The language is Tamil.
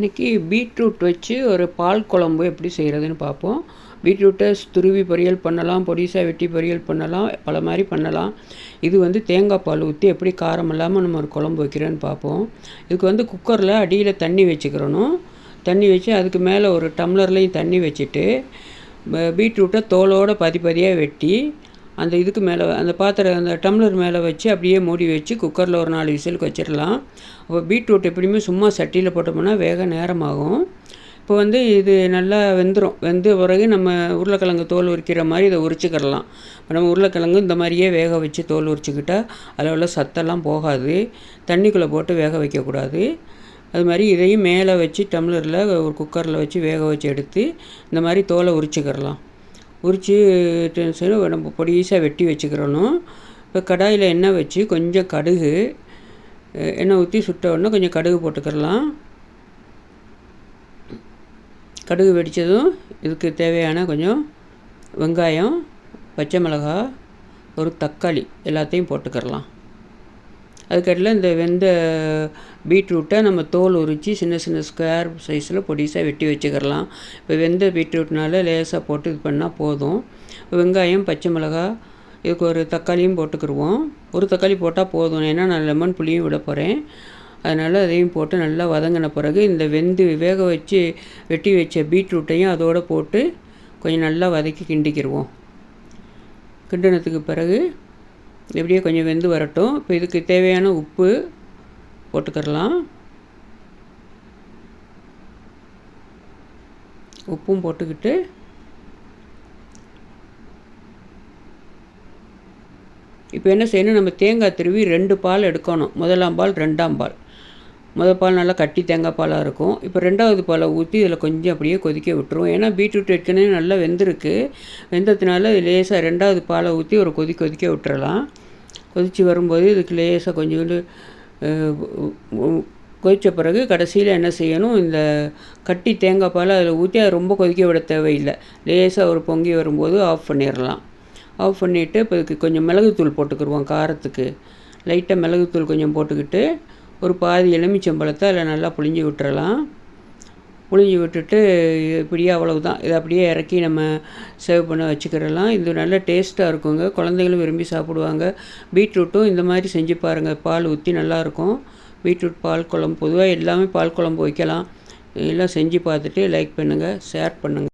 இன்றைக்கி பீட்ரூட் வச்சு ஒரு பால் குழம்பு எப்படி செய்கிறதுன்னு பார்ப்போம். பீட்ரூட்டை துருவி பொரியல் பண்ணலாம் பொடிசாக வெட்டி பொரியல் பண்ணலாம் பல மாதிரி பண்ணலாம். இது வந்து தேங்காய் பால் ஊற்றி எப்படி காரம் இல்லாமல் நம்ம ஒரு குழம்பு வைக்கிறோன்னு பார்ப்போம். இதுக்கு வந்து குக்கரில் அடியில் தண்ணி வச்சுக்கிறணும். தண்ணி வச்சு அதுக்கு மேலே ஒரு டம்ளர்லேயும் தண்ணி வச்சுட்டு பீட்ரூட்டை தோலோடு பதி பதியாக வெட்டி அந்த இதுக்கு மேலே அந்த பாத்திரம் அந்த டம்ளர் மேலே வச்சு அப்படியே மூடி வச்சு குக்கரில் ஒரு நாலு விசிலுக்கு வச்சிடலாம். அப்போ பீட்ரூட் எப்படியுமே சும்மா சட்டியில் போட்டோம்னா வேக நேரமாகும். இப்போ வந்து இது நல்லா வெந்துடும் வெந்த பிறகு நம்ம உருளைக்கிழங்கு தோல் உரிக்கிற மாதிரி இதை உரிச்சிக்கிடலாம். நம்ம உருளைக்கிழங்கு இந்த மாதிரியே வேக வச்சு தோல் உரிச்சிக்கிட்டால் அதில் உள்ள சத்தெல்லாம் போகாது. தண்ணிக்குள்ளே போட்டு வேக வைக்கக்கூடாது. அது மாதிரி இதையும் மேலே வச்சு டம்ளரில் ஒரு குக்கரில் வச்சு வேக வச்சு எடுத்து இந்த மாதிரி தோலை உரிச்சிக்கிடலாம். உரித்து சரி நம்ம பொடிசாக வெட்டி வச்சுக்கிறணும். இப்போ கடாயில் எண்ணெய் வச்சு கொஞ்சம் கடுகு எண்ணெய் ஊற்றி சுட்ட உடனே கொஞ்சம் கடுகு போட்டுக்கிறலாம். கடுகு வெடித்ததும் இதுக்கு தேவையான கொஞ்சம் வெங்காயம் பச்சை மிளகா ஒரு தக்காளி எல்லாத்தையும் போட்டுக்கிறலாம். அதுக்கடியில் இந்த வெந்த பீட்ரூட்டை நம்ம தோல் உரித்து சின்ன சின்ன ஸ்கொயர் சைஸில் பொடிசாக வெட்டி வச்சுக்கிறலாம். இப்போ வெந்த பீட்ரூட்னால லேசாக போட்டு இது பண்ணால் போதும். வெங்காயம் பச்சை மிளகா இதுக்கு ஒரு தக்காளியும் போட்டுக்கிடுவோம் ஒரு தக்காளி போட்டால் போதும். ஏன்னா நான் லெமன் புளியும் விட போகிறேன் அதனால் அதையும் போட்டு நல்லா வதங்கின பிறகு இந்த வெந்து வேக வச்சு வெட்டி வச்ச பீட்ரூட்டையும் அதோடு போட்டு கொஞ்சம் நல்லா வதக்கி கிண்டிக்கிடுவோம் கிண்டினத்துக்கு பிறகு எப்படியே கொஞ்சம் வெந்து வரட்டும். இப்போ இதுக்கு தேவையான உப்பு போட்டுக்கிறலாம். உப்பும் போட்டுக்கிட்டு இப்போ என்ன செய்யணும்? நம்ம தேங்காய் திருவி ரெண்டு பால் எடுக்கணும். முதலாம் பால் ரெண்டாம் பால். முதல் பால் நல்லா கட்டி தேங்காய் பாலாக இருக்கும். இப்போ ரெண்டாவது பாலை ஊற்றி இதில் கொஞ்சம் அப்படியே கொதிக்க விட்டுருவோம். ஏன்னா பீட்ரூட் ஏற்கனவே நல்லா வெந்திருக்கு. வெந்ததுனால லேசாக ரெண்டாவது பாலை ஊற்றி ஒரு கொதி கொதிக்க விட்டுறலாம். கொதித்து வரும்போது இதுக்கு லேசாக கொஞ்சோண்டு கொதித்த பிறகு கடைசியில் என்ன செய்யணும் இந்த கட்டி தேங்காய் பால் அதில் ஊற்றி அதை ரொம்ப கொதிக்க விட தேவையில்லை. லேசாக ஒரு பொங்கி வரும்போது ஆஃப் பண்ணிடலாம் ஆஃப் பண்ணிவிட்டு இப்போ இதுக்கு கொஞ்சம் மிளகுத்தூள் போட்டுக்கிடுவோம் காரத்துக்கு. லைட்டாக மிளகுத்தூள் கொஞ்சம் போட்டுக்கிட்டு ஒரு பாதி எலுமிச்சம்பழத்தை அதில் நல்லா புழிஞ்சி விட்டுறலாம். புழிஞ்சி விட்டுட்டு இப்படியே அவ்வளவுதான். இதை அப்படியே இறக்கி நம்ம சேவ் பண்ண வச்சுக்கிறலாம். இது நல்ல டேஸ்ட்டாக இருக்குங்க. குழந்தைகளும் விரும்பி சாப்பிடுவாங்க. பீட்ரூட்டும் இந்த மாதிரி செஞ்சு பாருங்கள் பால் ஊற்றி நல்லாயிருக்கும் பீட்ரூட் பால் குழம்பு. பொதுவாக எல்லாமே பால் குழம்பு வைக்கலாம். எல்லாம் செஞ்சு பார்த்துட்டு லைக் பண்ணுங்கள் ஷேர் பண்ணுங்கள்